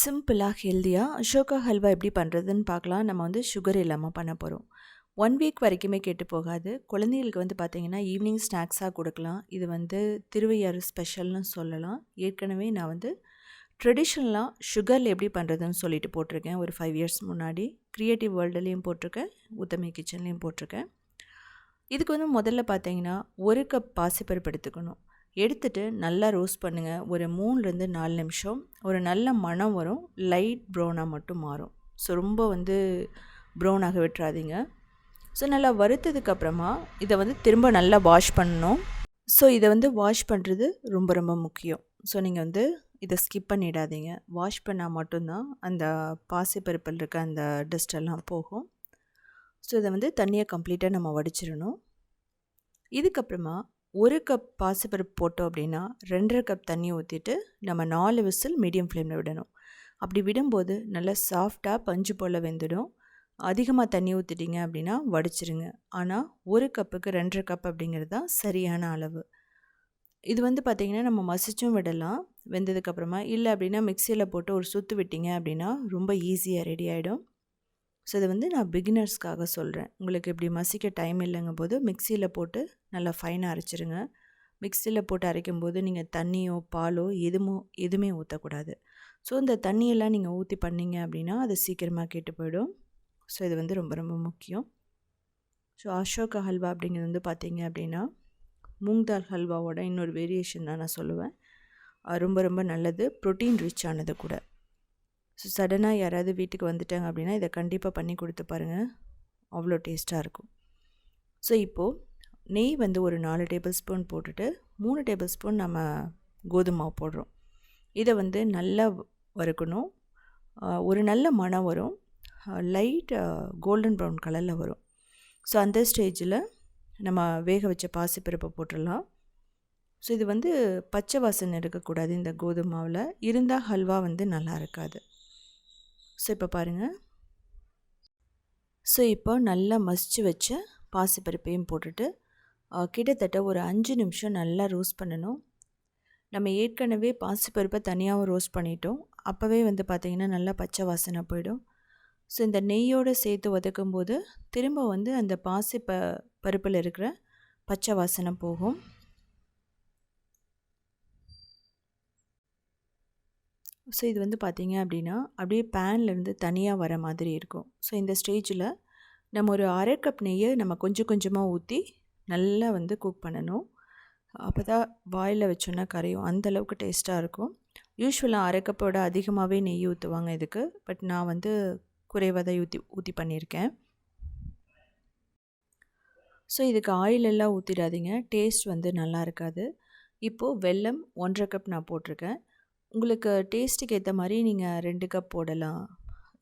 சிம்பிளாக ஹெல்த்தியாக அசோகா ஹல்வா எப்படி பண்ணுறதுன்னு பார்க்கலாம். நம்ம வந்து சுகர் இல்லாமல் பண்ண போகிறோம் ஒன் வீக் வரைக்குமே கெட்டு போகாது. குழந்தைகளுக்கு வந்து பார்த்திங்கன்னா ஈவினிங் ஸ்நாக்ஸாக கொடுக்கலாம். இது வந்து திருவையாறு ஸ்பெஷல்னு சொல்லலாம். ஏற்கனவே நான் வந்து ட்ரெடிஷ்னலாக சுகரில் எப்படி பண்ணுறதுன்னு சொல்லிட்டு போட்டிருக்கேன். ஒரு ஃபைவ் இயர்ஸ் முன்னாடி. க்ரியேட்டிவ் வேர்ல்டுலேயும் போட்டிருக்கேன். உத்தமி கிச்சன்லேயும் போட்டிருக்கேன். இதுக்கு வந்து முதல்ல பார்த்தீங்கன்னா ஒரு கப் பாசிப்பருப்பு எடுத்துக்கணும். எடுத்துட்டு நல்லா ரோஸ்ட் பண்ணுங்கள் ஒரு மூணுலேருந்து நாலு நிமிஷம். ஒரு நல்ல மணம் வரும். லைட் ப்ரௌனாக மட்டும் மாறும். ஸோ ரொம்ப வந்து ப்ரௌனாக விட்டுறாதீங்க. ஸோ நல்லா வறுத்ததுக்கப்புறமா இதை வந்து திரும்ப நல்லா வாஷ் பண்ணணும். ஸோ இதை வந்து வாஷ் பண்ணுறது ரொம்ப ரொம்ப முக்கியம். ஸோ நீங்கள் வந்து இதை ஸ்கிப் பண்ணிடாதீங்க. வாஷ் பண்ணால் மட்டும்தான் அந்த பாசிப்பருப்பில் இருக்க அந்த டஸ்டெல்லாம் போகும். ஸோ இதை வந்து தண்ணியை கம்ப்ளீட்டாக நம்ம வடிச்சிடணும். இதுக்கப்புறமா ஒரு கப் பாசிப்பருப்பு போட்டோம் அப்படின்னா ரெண்டரை கப் தண்ணி ஊற்றிட்டு நம்ம நாலு விசில் மீடியம் ஃப்ளேமில் விடணும். அப்படி விடும்போது நல்லா சாஃப்டாக பஞ்சு போல் வெந்துடும். அதிகமாக தண்ணி ஊற்றிட்டீங்க அப்படின்னா வடிச்சிருங்க. ஆனால் ஒரு கப்புக்கு ரெண்டரை கப் அப்படிங்கிறது தான் சரியான அளவு. இது வந்து பார்த்திங்கன்னா நம்ம மசிச்சும் விடலாம். வெந்ததுக்கப்புறமா இல்லை அப்படின்னா மிக்சியில் போட்டு ஒரு சுற்று விட்டிங்க அப்படின்னா ரொம்ப ஈஸியாக ரெடி ஆகிடும் ஸோ இதை வந்து நான் பிகினர்ஸ்க்காக சொல்கிறேன் உங்களுக்கு இப்படி மசிக்க டைம் இல்லைங்க போது மிக்சியில் போட்டு நல்லா ஃபைனாக அரைச்சிருங்க. மிக்சியில் போட்டு அரைக்கும் போது நீங்கள் தண்ணியோ பாலோ எதுமோ எதுவுமே ஊற்றக்கூடாது ஸோ இந்த தண்ணியெல்லாம் நீங்கள் ஊற்றி பண்ணிங்க அப்படின்னா அது சீக்கிரமாக கெட்டு போயிடும். ஸோ இது வந்து ரொம்ப ரொம்ப முக்கியம். ஸோ அசோகா ஹல்வா அப்படிங்கிறது வந்து பார்த்திங்க அப்படின்னா மூங் தால் ஹல்வாவோட இன்னொரு வேரியேஷன் தான் நான் சொல்லுவேன். ரொம்ப ரொம்ப நல்லது. ப்ரோட்டீன் ரிச் ஆனது கூட. ஸோ சடனாக யாராவது வீட்டுக்கு வந்துட்டாங்க அப்படின்னா இதை கண்டிப்பாக பண்ணி கொடுத்து பாருங்கள் அவ்வளோ டேஸ்ட்டாக இருக்கும். ஸோ இப்போது நெய் வந்து ஒரு நாலு டேபிள் ஸ்பூன் போட்டுட்டு மூணு டேபிள் ஸ்பூன் நம்ம கோதுமை போடுறோம். இதை வந்து நல்லா வறுக்கணும். ஒரு நல்ல மனம் வரும். லைட் கோல்டன் ப்ரௌன் கலரில் வரும். ஸோ அந்த ஸ்டேஜில் நம்ம வேக வச்ச பாசிப்பருப்பை போட்டுடலாம். ஸோ இது வந்து பச்சை வாசனை இருக்கக்கூடாது இந்த கோதுமாவில் இருந்தால் ஹல்வா வந்து நல்லா இருக்காது. ஸோ இப்போ பாருங்கள் ஸோ இப்போ நல்லா மசிச்சு வச்ச பாசிப்பருப்பையும் போட்டுட்டு கிட்டத்தட்ட ஒரு அஞ்சு நிமிஷம் நல்லா ரோஸ்ட் பண்ணணும். நம்ம ஏற்கனவே பாசிப்பருப்பை தனியாகவும் ரோஸ்ட் பண்ணிட்டோம். அப்போவே வந்து பார்த்திங்கன்னா நல்லா பச்சை வாசனை போயிடும். ஸோ இந்த நெய்யோடு சேர்த்து ஒதுக்கும் போது திரும்ப வந்து அந்த பாசி ப பருப்பில் இருக்கிற பச்சை வாசனை போகும். ஸோ இது வந்து பார்த்திங்க அப்படின்னா அப்படியே பேன்லேருந்து தனியாக வர மாதிரி இருக்கும். ஸோ இந்த ஸ்டேஜில் நம்ம ஒரு அரை கப் நெய்யை நம்ம கொஞ்சம் கொஞ்சமாக ஊற்றி நல்லா வந்து குக் பண்ணணும். அப்போ தான் வாயில் வச்சோன்னா கரையும். அந்தளவுக்கு டேஸ்ட்டாக இருக்கும். யூஸ்வலாக அரை கப்போட அதிகமாகவே நெய் ஊற்றுவாங்க இதுக்கு. பட் நான் வந்து குறைவாக தான் ஊற்றி ஊற்றி பண்ணியிருக்கேன். ஸோ இதுக்கு ஆயில் எல்லாம் ஊற்றிடாதீங்க டேஸ்ட் வந்து நல்லா இருக்காது. இப்போது வெல்லம் ஒன்றரை கப் நான் போட்டிருக்கேன். உங்களுக்கு டேஸ்ட்டுக்கு ஏற்ற மாதிரி நீங்கள் ரெண்டு கப் போடலாம்.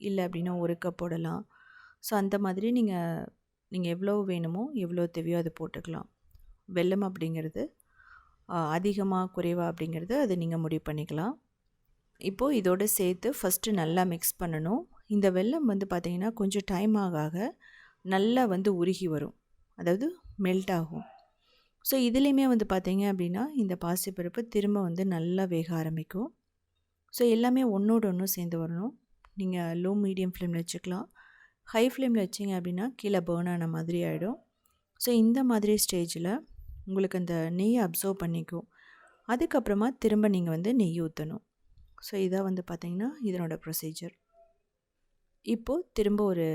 இல்லை அப்படின்னா ஒரு கப் போடலாம். ஸோ அந்த மாதிரி நீங்கள் நீங்கள் எவ்வளோ வேணுமோ எவ்வளோ தேவையோ அதை போட்டுக்கலாம். வெல்லம் அப்படிங்கிறது அதிகமாக குறைவா அப்படிங்கிறது அதை நீங்கள் முடிவு பண்ணிக்கலாம். இப்போது இதோடு சேர்த்து ஃபஸ்ட்டு நல்லா மிக்ஸ் பண்ணணும். இந்த வெல்லம் வந்து பார்த்திங்கன்னா கொஞ்சம் டைம் ஆக ஆக நல்லா வந்து உருகி வரும். அதாவது மெல்ட் ஆகும். ஸோ இதுலேயுமே வந்து பார்த்திங்க அப்படின்னா இந்த பாசிப்பருப்பு திரும்ப வந்து நல்லா வேக ஆரம்பிக்கும். ஸோ எல்லாமே ஒன்றோடு ஒன்று சேர்ந்து வரணும். நீங்கள் லோ மீடியம் ஃப்ளேமில் வச்சுக்கலாம். ஹை ஃப்ளேமில் வச்சிங்க அப்படின்னா கீழே பேர்ன் ஆன மாதிரி ஆகிடும் ஸோ இந்த மாதிரி ஸ்டேஜில் உங்களுக்கு அந்த நெய்யை அப்சர்வ் பண்ணிக்கும். அதுக்கப்புறமா திரும்ப நீங்கள் வந்து நெய் ஊற்றணும் ஸோ இதாக வந்து பார்த்திங்கன்னா இதனோட ப்ரொசீஜர் இப்போது திரும்ப ஒரு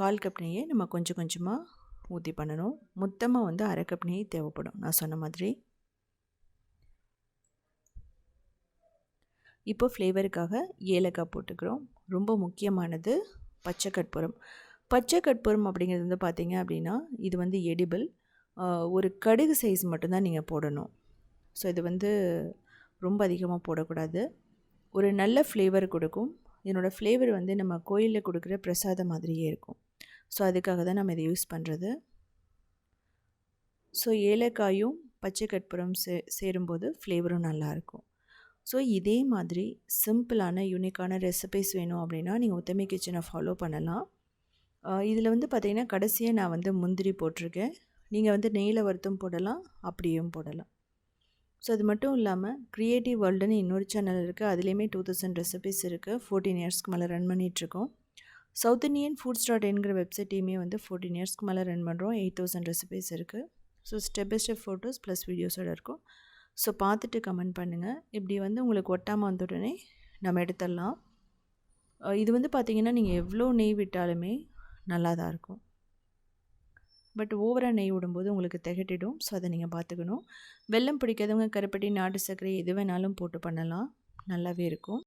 கால் கப் நெய்யை நம்ம கொஞ்சம் கொஞ்சமாக ஊற்றி பண்ணணும். மொத்தமாக வந்து அரை கப் நெய் தேவைப்படும். நான் சொன்ன மாதிரி. இப்போ ஃப்ளேவருக்காக ஏலக்காய் போட்டுக்கிறோம். ரொம்ப முக்கியமானது பச்சை கற்பூரம். பச்சை கற்பூரம் அப்படிங்கிறது வந்து பார்த்திங்க அப்படின்னா இது வந்து எடிபிள் ஒரு கடுகு சைஸ் மட்டும்தான் நீங்கள் போடணும். ஸோ இது வந்து ரொம்ப அதிகமாக போடக்கூடாது. ஒரு நல்ல ஃப்ளேவர் கொடுக்கும். இதனோடய ஃப்ளேவர் வந்து நம்ம கோயிலில் கொடுக்குற பிரசாதம் மாதிரியே இருக்கும். ஸோ அதுக்காக தான் நம்ம இதை யூஸ் பண்ணுறது ஸோ ஏலக்காயும் பச்சை கற்பூரம் சே சேரும்போது ஃப்ளேவரும் நல்லாயிருக்கும் ஸோ இதே மாதிரி சிம்பிளான யூனிக்கான ரெசிபிஸ் வேணும் அப்படின்னா நீங்கள் ஒத்தமை கிச்சனை ஃபாலோ பண்ணலாம். இதில் வந்து பார்த்திங்கன்னா கடைசியாக நான் வந்து முந்திரி போட்டிருக்கேன். நீங்கள் வந்து நெய்யில் வறுத்தும் போடலாம் அப்படியும் போடலாம். ஸோ அது மட்டும் இல்லாமல் க்ரியேட்டிவ் வேர்ல்டுன்னு இன்னொரு சேனல் இருக்குது அதுலேயுமே டூ தௌசண்ட் ரெசிபீஸ் இருக்குது ஃபோர்டீன் இயர்ஸ்க்கு மேலே ரன் பண்ணிகிட்ருக்கோம் சவுத் இண்டியன் ஃபுட்ஸ் டாட் என்கிற வெப்சைட்டையுமே வந்து ஃபோர்டீன் இயர்ஸ்க்கு மேலே ரன் பண்ணுறோம் எயிட் தௌசண்ட் ரெசிபிஸ் இருக்குது so step by step photos plus வீடியோஸோட இருக்கும். ஸோ பார்த்துட்டு கமெண்ட் பண்ணுங்கள் இப்படி வந்து உங்களுக்கு ஒட்டாமல் வந்த உடனே நம்ம எடுத்துடலாம். இது வந்து பார்த்திங்கன்னா நீங்கள் எவ்வளோ நெய் விட்டாலுமே நல்லா தான் இருக்கும் பட் ஓவராக நெய் விடும்போது உங்களுக்கு திகட்டிடும். ஸோ அதை நீங்கள் பார்த்துக்கணும். வெல்லம் பிடிக்காதவங்க கருப்பட்டி நாட்டு சர்க்கரை எது வேணாலும் போட்டு பண்ணலாம். நல்லாவே இருக்கும்.